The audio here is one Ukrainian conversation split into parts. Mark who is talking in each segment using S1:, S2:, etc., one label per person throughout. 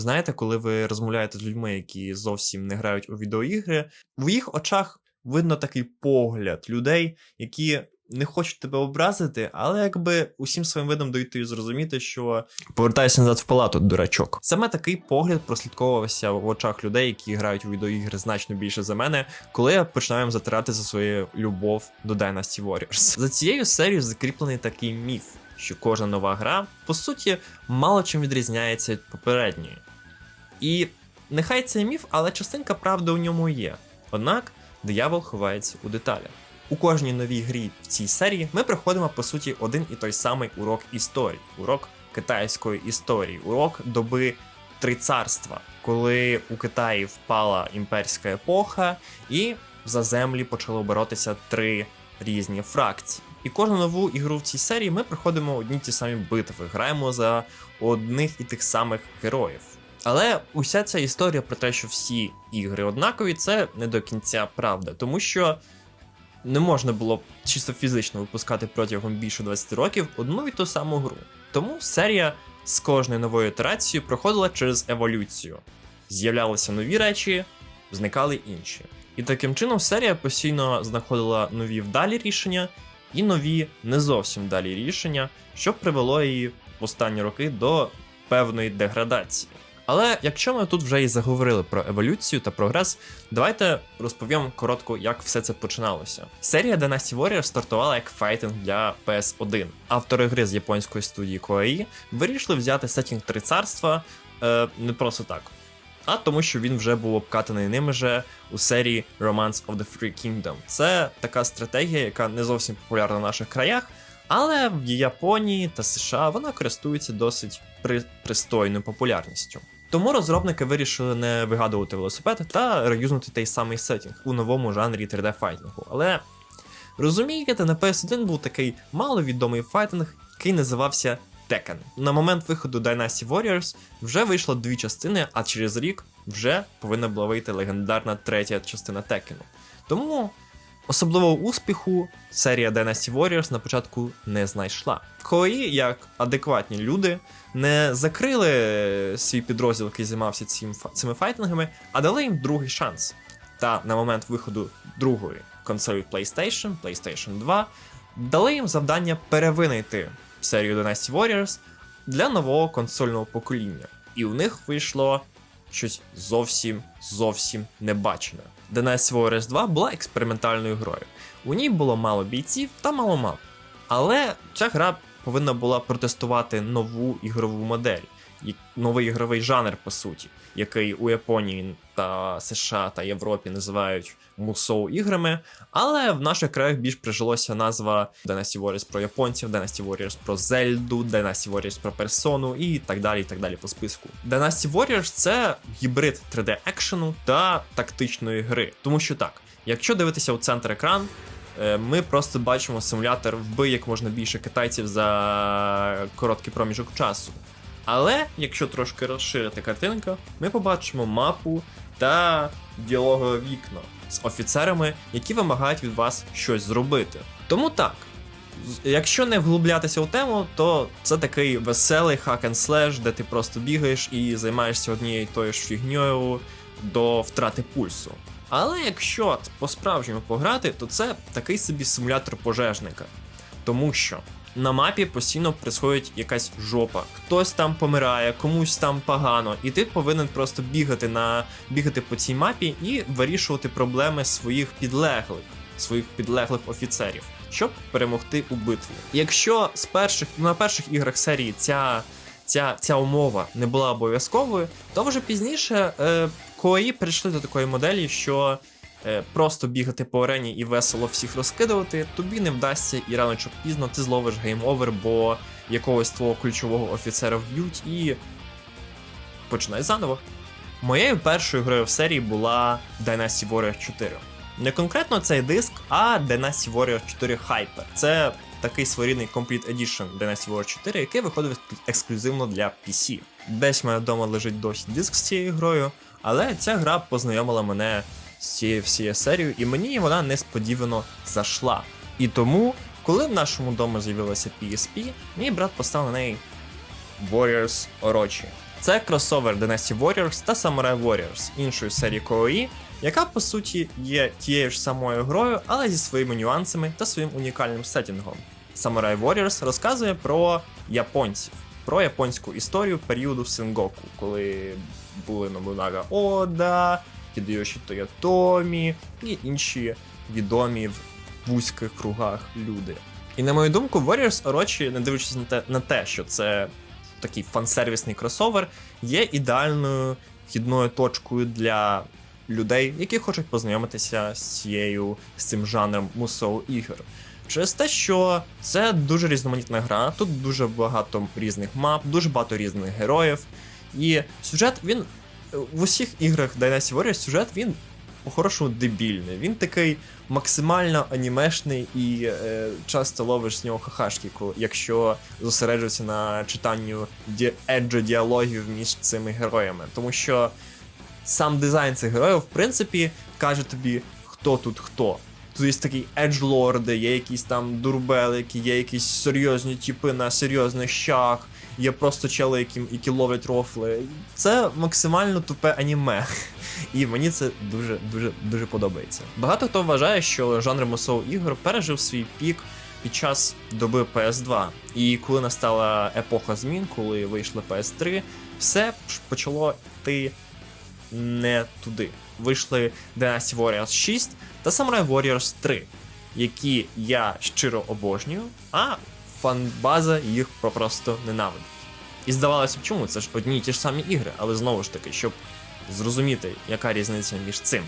S1: знаєте, коли ви розмовляєте з людьми, які зовсім не грають у відеоігри, в їх очах видно такий погляд людей, які не хочуть тебе образити, але якби усім своїм видом дають тобі зрозуміти, що повертайся назад в палату, дурачок. Саме такий погляд прослідковувався в очах людей, які грають у відеоігри значно більше за мене, коли я починаю затирати за свою любов до Dynasty Warriors. За цією серією закріплений такий міф, що кожна нова гра, по суті, мало чим відрізняється від попередньої. І нехай це міф, але частинка правди у ньому є. Однак диявол ховається у деталях. У кожній новій грі в цій серії ми проходимо по суті один і той самий урок історії, урок китайської історії, урок доби три царства, коли у Китаї впала імперська епоха, і за землі почало боротися три різні фракції. І кожну нову ігру в цій серії ми проходимо одні ті самі битви, граємо за одних і тих самих героїв. Але уся ця історія про те, що всі ігри однакові, це не до кінця правда, тому що не можна було чисто фізично випускати протягом більше 20 років одну і ту саму гру. Тому серія з кожною новою ітерацією проходила через еволюцію. З'являлися нові речі, зникали інші. І таким чином серія постійно знаходила нові вдалі рішення і нові не зовсім вдалі рішення, що привело її в останні роки до певної деградації. Але якщо ми тут вже і заговорили про еволюцію та прогрес, давайте розповім коротко, як все це починалося. Серія Dynasty Warriors стартувала як файтинг для PS1. Автори гри з японської студії Koei вирішили взяти сетінг три царства е, не просто так, а тому, що він вже був обкатаний ними же у серії Romance of the Free Kingdom. Це така стратегія, яка не зовсім популярна в наших краях. Але в Японії та США вона користується досить при... пристойною популярністю. Тому розробники вирішили не вигадувати велосипед та реюзнути той самий сетінг у новому жанрі 3D-файтингу. Але розумієте, на PS1 був такий маловідомий файтинг, який називався Tekken. На момент виходу Dynasty Warriors вже вийшло дві частини, а через рік вже повинна була вийти легендарна третя частина Tekken. Тому Особливого успіху серія Dynasty Warriors на початку не знайшла. Кої, як адекватні люди, не закрили свій підрозділ, який займався цим, цими файтингами, а дали їм другий шанс. Та на момент виходу другої консолі PlayStation, PlayStation 2, дали їм завдання перевинити серію Dynasty Warriors для нового консольного покоління. І у них вийшло щось зовсім зовсім небачене. Dynasty Warriors 2 була експериментальною грою. У ній було мало бійців та мало мап. Але ця гра повинна була протестувати нову ігрову модель, новий ігровий жанр, по суті, який у Японії та США та Європі називають мусоу іграми. Але в наших краях більш прижилося назва Dynasty Warriors про японців, Dynasty Warriors про Зельду, Dynasty Warriors про персону і так далі, і так далі по списку. Dynasty Warriors це гібрид 3D екшену та тактичної гри. Тому що так, якщо дивитися у центр екран, е, ми просто бачимо симулятор вбий як можна більше китайців за короткий проміжок часу. Але якщо трошки розширити картинку, ми побачимо мапу та діалогове вікно з офіцерами, які вимагають від вас щось зробити. Тому так. Якщо не вглублятися у тему, то це такий веселий slash, де ти просто бігаєш і займаєшся однією тою ж фігньою до втрати пульсу. Але якщо по-справжньому пограти, то це такий собі симулятор пожежника. Тому що на мапі постійно происходить якась жопа. Хтось там помирає, комусь там погано, і ти повинен просто бігати на бігати по цій мапі і вирішувати проблеми своїх підлеглих, своїх підлеглих офіцерів, щоб перемогти у битві. Якщо з перших на перших іграх серії ця. Ця, ця умова не була обов'язковою, то вже пізніше е, Коаї прийшли до такої моделі, що просто бігати по арені і весело всіх розкидувати, тобі не вдасться, і рано чи пізно ти зловиш гейм-овер, бо якогось твого ключового офіцера вб'ють і починай заново. Моєю першою грою в серії була Dynasty Warriors 4. Не конкретно цей диск, а Dynasty Warriors 4 Hyper. Це такий своєрідний Complete Edition Dynasty Warriors 4, який виходив ексклюзивно для PC. Десь в мене вдома лежить досі диск з цією грою, але ця гра познайомила мене з цією всією серією, і мені вона несподівано зайшла. І тому, коли в нашому домі з'явилася PSP, мій брат поставив на неї Warriors Orochi. Це кросовер Dynasty Warriors та Samurai Warriors іншої серії KOE, яка по суті є тією ж самою грою, але зі своїми нюансами та своїм унікальним сеттінгом. Samurai Warriors розказує про японців, про японську історію періоду Сенгоку, коли були Нобунага Ода, Хідеоші Тойотомі і інші відомі в вузьких кругах люди. І на мою думку, Warriors Orochi, не дивлячись на те, на те, що це такий фансервісний кросовер, є ідеальною вхідною точкою для людей, які хочуть познайомитися з цією з цим жанром мусоу ігор. Через те, що це дуже різноманітна гра, тут дуже багато різних мап, дуже багато різних героїв. І сюжет він в усіх іграх Dynasty Warriors сюжет він по-хорошому дебільний. Він такий максимально анімешний і е, часто ловиш з нього хахашки, якщо зосереджуватися на читанню ді- еджо діалогів між цими героями. Тому що сам дизайн цих героїв, в принципі, каже тобі, хто тут хто. Тут є такі еджлорди, є якісь там дурбелики, є якісь серйозні типи на серйозних щах, є просто чели, які, які ловлять рофли. Це максимально тупе аніме. І мені це дуже дуже дуже подобається. Багато хто вважає, що жанр мусоу ігор пережив свій пік під час доби PS2. І коли настала епоха змін, коли вийшла PS3, все почало йти не туди. Вийшли Dynasty Warriors 6 та Samurai Warriors 3, які я щиро обожнюю, а фанбаза їх просто ненавидить. І здавалося б, чому це ж одні й ті ж самі ігри, але знову ж таки, щоб зрозуміти, яка різниця між цим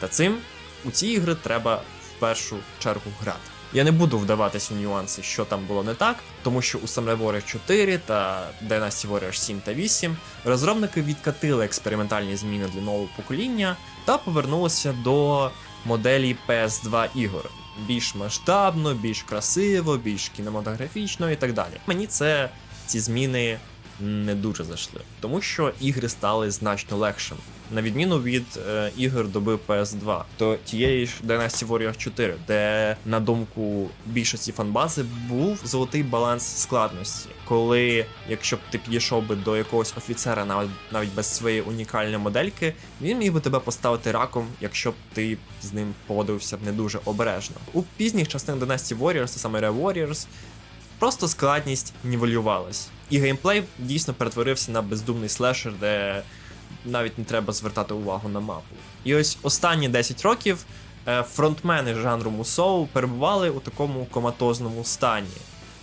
S1: та цим, у ці ігри треба в першу чергу грати. Я не буду вдаватись у нюанси, що там було не так, тому що у Samurai Warriors 4 та Dynasty Warriors 7 та 8 розробники відкатили експериментальні зміни для нового покоління та повернулися до моделі PS2 ігор. Більш масштабно, більш красиво, більш кінематографічно і так далі. Мені це ці зміни не дуже зайшли, тому що ігри стали значно легшими. На відміну від е, ігор доби PS2, то тієї ж Dynasty Warriors 4, де, на думку більшості фанбази, був золотий баланс складності, коли, якщо б ти підійшов би до якогось офіцера, навіть навіть без своєї унікальної модельки, він міг би тебе поставити раком, якщо б ти з ним поводився б не дуже обережно. У пізніх частинах Dynasty Warriors, та саме Samurai Warriors, просто складність нівелювалась. І геймплей дійсно перетворився на бездумний слешер, де навіть не треба звертати увагу на мапу. І ось останні 10 років е, фронтмени жанру Musou перебували у такому коматозному стані.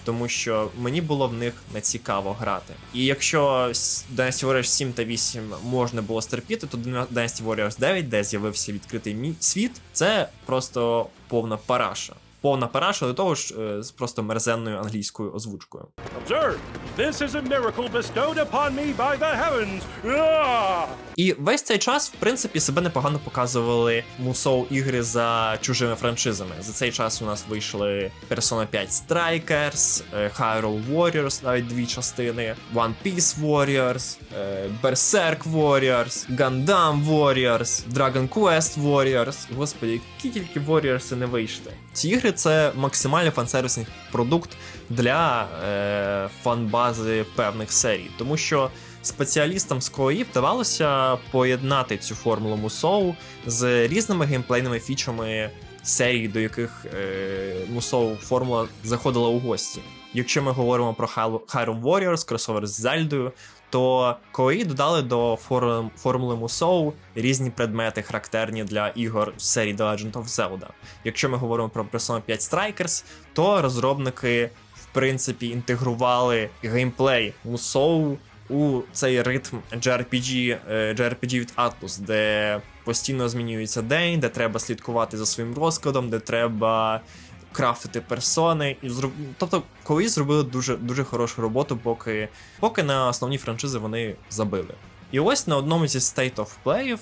S1: Тому що мені було в них не цікаво грати. І якщо Dynasty Warriors 7 та 8 можна було стерпіти, то Dynasty Warriors 9, де з'явився відкритий світ, це просто повна параша. Повна параша до того ж е, з просто мерзенною англійською озвучкою.
S2: Observe, this is a miracle bestowed upon me by the heavens. Ah!
S1: І весь цей час, в принципі, себе непогано показували мусоу ігри за чужими франшизами. За цей час у нас вийшли Persona 5 Strikers, е, Hyrule Warriors, навіть дві частини, One Piece Warriors, е, Berserk Warriors, Gundam Warriors, Dragon Quest Warriors. Господи, які тільки Warriors не вийшли. Ці ігри це максимально фансервісний продукт для е, фанбази певних серій, тому що спеціалістам з КОІ вдавалося поєднати цю формулу Мусоу з різними геймплейними фічами серій, до яких е, Мусоу формула заходила у гості. Якщо ми говоримо про Hyrule Warriors, кросовер з Зельдою, то Кої додали до фор- формули Мусоу різні предмети, характерні для ігор з серії The Legend of Zelda. Якщо ми говоримо про Persona 5 Strikers, то розробники в принципі інтегрували геймплей Musou у цей ритм JRPG, е, JRPG від Atlus, де постійно змінюється день, де треба слідкувати за своїм розкладом, де треба крафтити персони. І зроб... Тобто, колись зробили дуже, дуже хорошу роботу, поки, поки на основні франшизи вони забили. І ось на одному зі State of Play'ів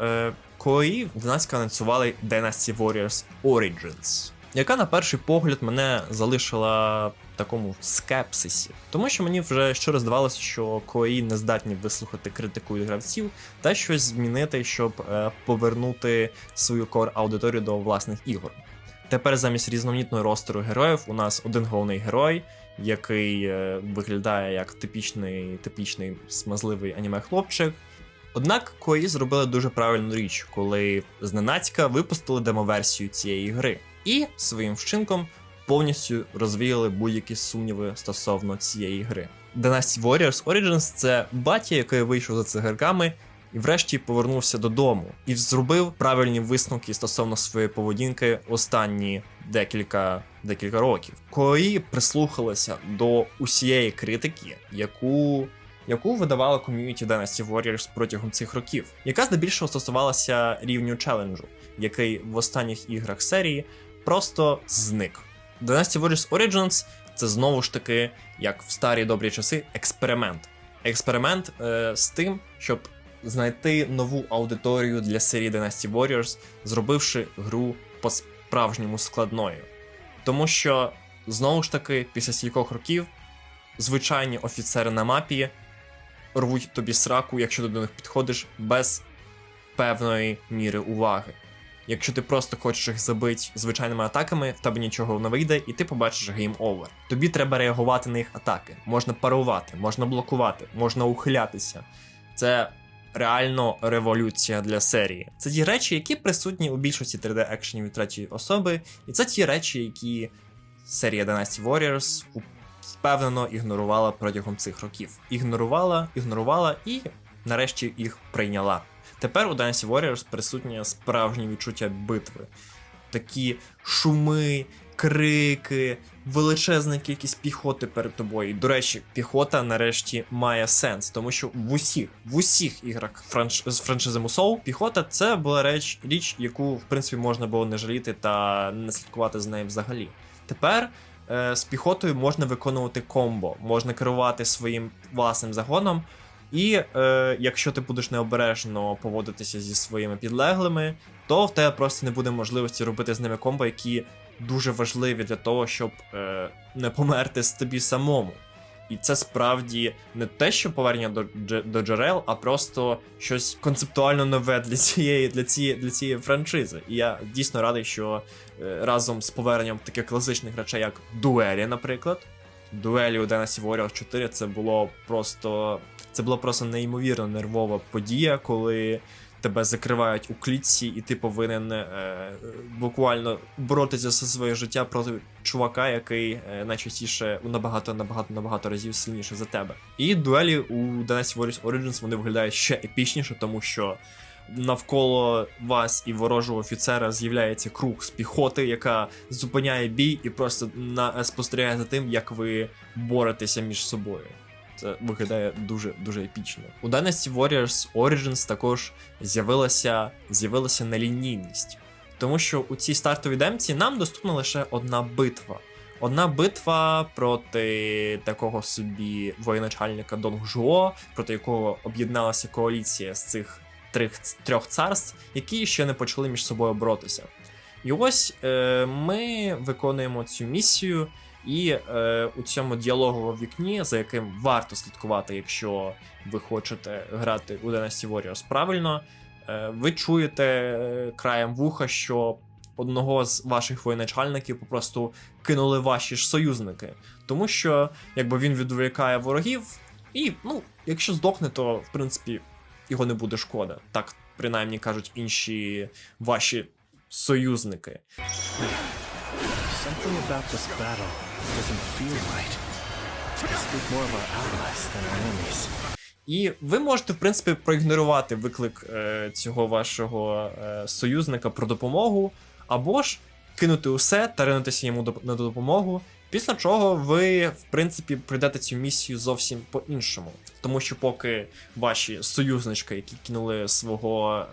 S1: е, Koei зненацька анонсували Dynasty Warriors Origins, яка на перший погляд мене залишила в такому скепсисі. Тому що мені вже щиро здавалося, що Koei не здатні вислухати критику від гравців та щось змінити, щоб е, повернути свою кор аудиторію до власних ігор. Тепер замість різноманітного ростеру героїв у нас один головний герой, який е, виглядає як типічний, типічний смазливий аніме-хлопчик. Однак Кої зробили дуже правильну річ, коли зненацька випустили демоверсію цієї гри, і своїм вчинком повністю розвіяли будь-які сумніви стосовно цієї гри. Dynasty Warriors Origins це батя, який вийшов за цигарками і врешті повернувся додому і зробив правильні висновки стосовно своєї поведінки останні декілька, декілька років. Кої прислухалися до усієї критики, яку яку видавала ком'юніті Dynasty Warriors протягом цих років, яка здебільшого стосувалася рівню челенджу, який в останніх іграх серії просто зник. Dynasty Warriors Origins це знову ж таки, як в старі добрі часи, експеримент. Експеримент е, з тим, щоб знайти нову аудиторію для серії Dynasty Warriors, зробивши гру по-справжньому складною. Тому що, знову ж таки, після стількох років звичайні офіцери на мапі рвуть тобі сраку, якщо ти до них підходиш без певної міри уваги. Якщо ти просто хочеш їх забити звичайними атаками, в тебе нічого не вийде, і ти побачиш гейм овер. Тобі треба реагувати на їх атаки. Можна парувати, можна блокувати, можна ухилятися. Це реально революція для серії. Це ті речі, які присутні у більшості 3D екшенів від третьої особи, і це ті речі, які серія Dynasty Warriors впевнено ігнорувала протягом цих років. Ігнорувала, ігнорувала і нарешті їх прийняла. Тепер у Dynasty Warriors присутнє справжнє відчуття битви. Такі шуми, крики, величезна кількість піхоти перед тобою. І, до речі, піхота нарешті має сенс, тому що в усіх, в усіх іграх франш... з франшизи Musou піхота це була реч, річ, яку в принципі можна було не жаліти та не слідкувати з нею взагалі. Тепер е, з піхотою можна виконувати комбо, можна керувати своїм власним загоном. І е, якщо ти будеш необережно поводитися зі своїми підлеглими, то в тебе просто не буде можливості робити з ними комбо, які дуже важливі для того, щоб е, не померти з тобі самому. І це справді не те, що повернення до, до джерел, а просто щось концептуально нове для цієї, для цієї, для цієї франшизи. І я дійсно радий, що е, разом з поверненням таких класичних речей, як дуелі, наприклад, дуелі у Dynasty Warriors 4 це було просто. Це була просто неймовірно нервова подія, коли тебе закривають у клітці, і ти повинен е, буквально боротися за своє життя проти чувака, який е, найчастіше у набагато набагато набагато разів сильніше за тебе. І дуелі у Dynasty Warriors Origins вони виглядають ще епічніше, тому що навколо вас і ворожого офіцера з'являється круг з піхоти, яка зупиняє бій і просто на спостерігає за тим, як ви боретеся між собою. Це виглядає дуже дуже епічно. У Dynasty Warriors Origins також з'явилася з'явилася нелінійність, тому що у цій стартовій демці нам доступна лише одна битва. Одна битва проти такого собі воєначальника Донг Жуо, проти якого об'єдналася коаліція з цих трьох, трьох царств, які ще не почали між собою боротися. І ось е, ми виконуємо цю місію, і е, у цьому діалоговому вікні, за яким варто слідкувати, якщо ви хочете грати у Dynasty Warriors правильно, е, ви чуєте е, краєм вуха, що одного з ваших воєначальників попросту кинули ваші ж союзники. Тому що якби він відволікає ворогів, і ну, якщо здохне, то в принципі його не буде шкода. Так принаймні кажуть інші ваші союзники.
S3: Something about this battle doesn't feel right.
S1: І ви можете, в принципі, проігнорувати виклик е, цього вашого е, союзника про допомогу, або ж кинути усе та ринутися йому на допомогу, після чого ви, в принципі, прийдете цю місію зовсім по-іншому. Тому що поки ваші союзнички, які кинули свого,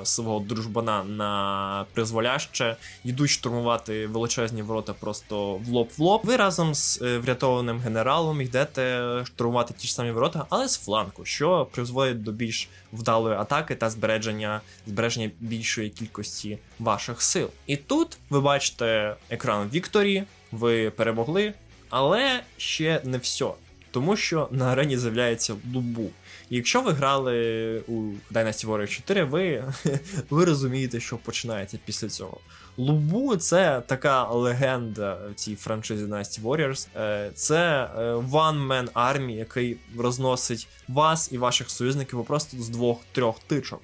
S1: е, свого дружбана на призволяще, йдуть штурмувати величезні ворота просто в лоб в лоб, ви разом з е, врятованим генералом йдете штурмувати ті ж самі ворота, але з фланку, що призводить до більш вдалої атаки та збереження, збереження більшої кількості ваших сил. І тут ви бачите екран Вікторі, ви перемогли, але ще не все. Тому що на арені з'являється Лубу. І якщо ви грали у Dynasty Warriors 4, ви, ви розумієте, що починається після цього. Лубу це така легенда в цій франшизі Dynasty Warriors. Е, Це е, one-man army, який розносить вас і ваших союзників просто з двох-трьох тичок.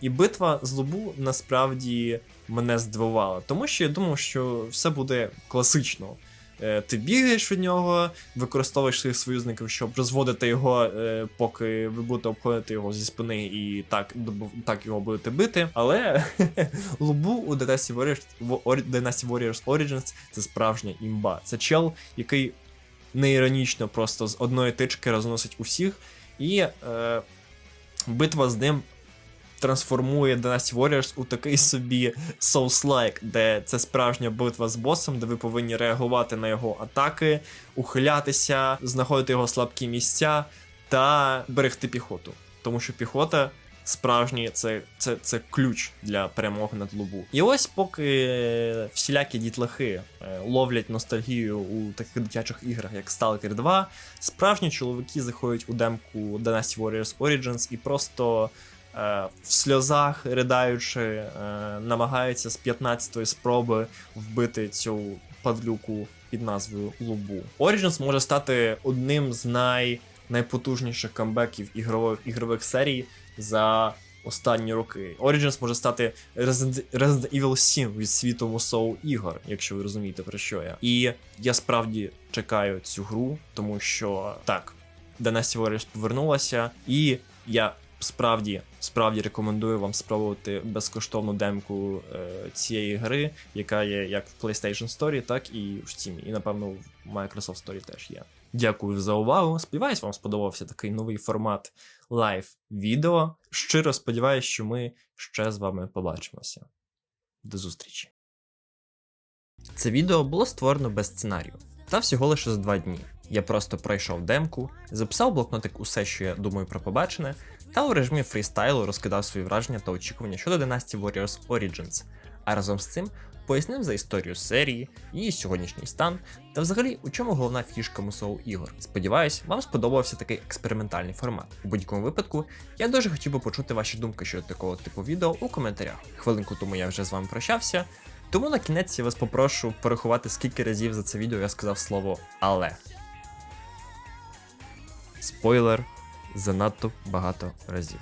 S1: І битва з Лубу насправді мене здивувала, тому що я думав, що все буде класично. Е, Ти бігаєш від нього, використовуєш своїх союзників, щоб розводити його, е, поки ви будете обходити його зі спини і так, так його будете бити. Але Лубу у Dynasty Warriors, Dynasty Warriors Origins це справжня імба. Це чел, який неіронічно просто з одної тички розносить усіх, і е, битва з ним трансформує Dynasty Warriors у такий собі Souls-like, де це справжня битва з босом, де ви повинні реагувати на його атаки, ухилятися, знаходити його слабкі місця та берегти піхоту. Тому що піхота справжній це, це, це ключ для перемоги над лубу. І ось поки всілякі дітлахи е, ловлять ностальгію у таких дитячих іграх, як Stalker 2, справжні чоловіки заходять у демку Dynasty Warriors Origins і просто в сльозах, ридаючи, е, намагаються з 15-ї спроби вбити цю падлюку під назвою Лубу. Origins може стати одним з най, найпотужніших камбеків ігрових, ігрових серій за останні роки. Origins може стати Resident, Resident Evil 7 від світу Musou ігор, якщо ви розумієте про що я. І я справді чекаю цю гру, тому що так, Dynasty Warriors повернулася, і я справді справді рекомендую вам спробувати безкоштовну демку е, цієї гри, яка є як в PlayStation Store, так і в Steam, і напевно в Microsoft Store теж є. Дякую за увагу. Сподіваюсь, вам сподобався такий новий формат лайв відео. Щиро сподіваюся, що ми ще з вами побачимося. До зустрічі. Це відео було створено без сценарію та всього лише за два дні. Я просто пройшов демку, записав блокнотик усе, що я думаю про побачене, та у режимі фрістайлу розкидав свої враження та очікування щодо Dynasty Warriors Origins, а разом з цим пояснив за історію серії, її сьогоднішній стан та взагалі у чому головна фішка мусоу ігор. Сподіваюсь, вам сподобався такий експериментальний формат. У будь-якому випадку я дуже хотів би почути ваші думки щодо такого типу відео у коментарях. Хвилинку тому я вже з вами прощався. Тому на кінець я вас попрошу порахувати, скільки разів за це відео я сказав слово але. Спойлер занадто багато разів.